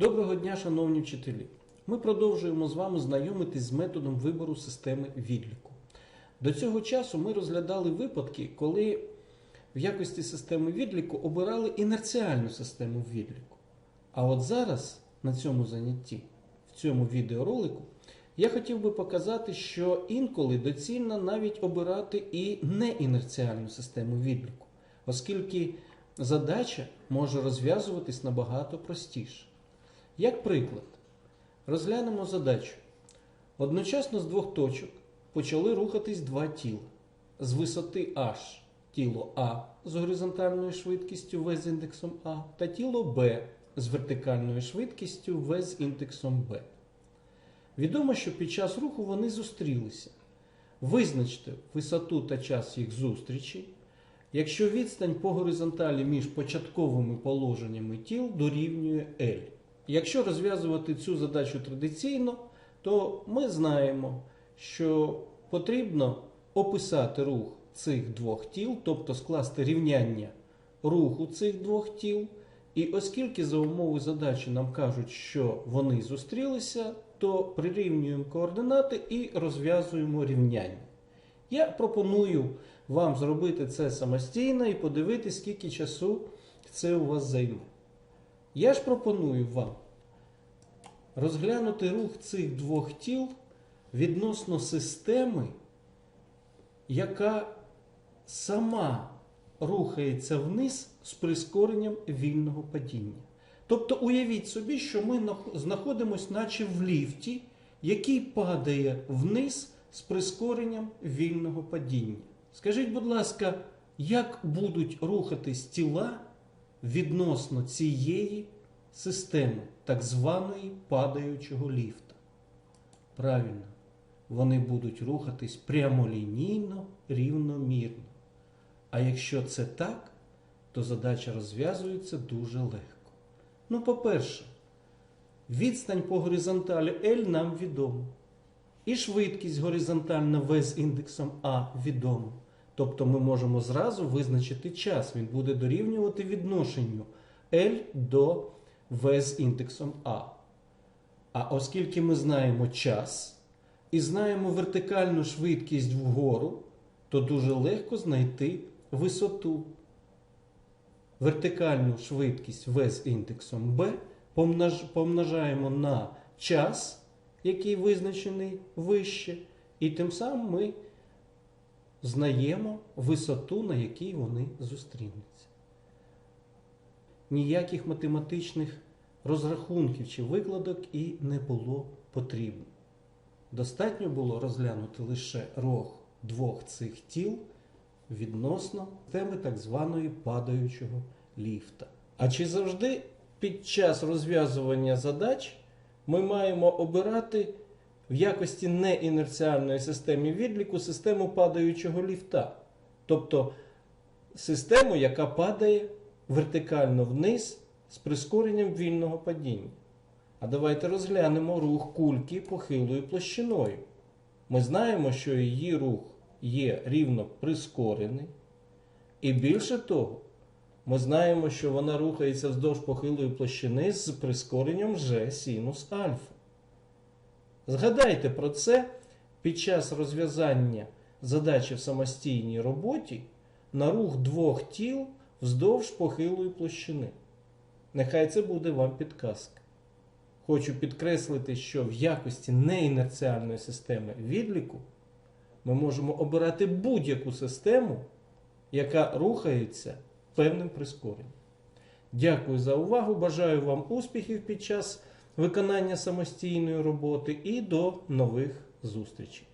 Доброго дня, шановні вчителі! Ми продовжуємо з вами знайомитись з методом вибору системи відліку. До цього часу ми розглядали випадки, коли в якості системи відліку обирали інерціальну систему відліку. А от зараз на цьому занятті, в цьому відеоролику, я хотів би показати, що інколи доцільно навіть обирати і неінерціальну систему відліку, оскільки задача може розв'язуватись набагато простіше. Як приклад, розглянемо задачу. Одночасно з двох точок почали рухатись два тіла. З висоти H тіло А з горизонтальною швидкістю V з індексом А та тіло Б з вертикальною швидкістю V з індексом Б. Відомо, що під час руху вони зустрілися. Визначте висоту та час їх зустрічі, якщо відстань по горизонталі між початковими положеннями тіл дорівнює L. Якщо розв'язувати цю задачу традиційно, то ми знаємо, що потрібно описати рух цих двох тіл, тобто скласти рівняння руху цих двох тіл. І оскільки за умови задачі нам кажуть, що вони зустрілися, то прирівнюємо координати і розв'язуємо рівняння. Я пропоную вам зробити це самостійно і подивитися, скільки часу це у вас займе. Я ж пропоную вам розглянути рух цих двох тіл відносно системи, яка сама рухається вниз з прискоренням вільного падіння. Тобто уявіть собі, що ми знаходимося наче в ліфті, який падає вниз з прискоренням вільного падіння. Скажіть, будь ласка, як будуть рухатись тіла відносно цієї системи, так званої падаючого ліфта? Правильно, вони будуть рухатись прямолінійно, рівномірно. А якщо це так, то задача розв'язується дуже легко. Ну, по-перше, відстань по горизонталі L нам відома. І швидкість горизонтальна V з індексом А відома. Тобто ми можемо зразу визначити час. Він буде дорівнювати відношенню L до V з індексом А. А оскільки ми знаємо час і знаємо вертикальну швидкість вгору, то дуже легко знайти висоту. Вертикальну швидкість V з індексом B помножаємо на час, який визначений вище, і тим самим ми знаємо висоту, на якій вони зустрінуться. Ніяких математичних розрахунків чи викладок і не було потрібно. Достатньо було розглянути лише рог двох цих тіл відносно теми так званої падаючого ліфта. А чи завжди під час розв'язування задач ми маємо обирати в якості неінерціальної системи відліку систему падаючого ліфта? Тобто систему, яка падає вертикально вниз з прискоренням вільного падіння. А давайте розглянемо рух кульки похилою площиною. Ми знаємо, що її рух є рівно прискорений. І більше того, ми знаємо, що вона рухається вздовж похилої площини з прискоренням вже синус альфа. Згадайте про це під час розв'язання задачі в самостійній роботі на рух двох тіл вздовж похилої площини. Нехай це буде вам підказка. Хочу підкреслити, що в якості неінерціальної системи відліку ми можемо обирати будь-яку систему, яка рухається певним прискоренням. Дякую за увагу. Бажаю вам успіхів під час виконання самостійної роботи і до нових зустрічей.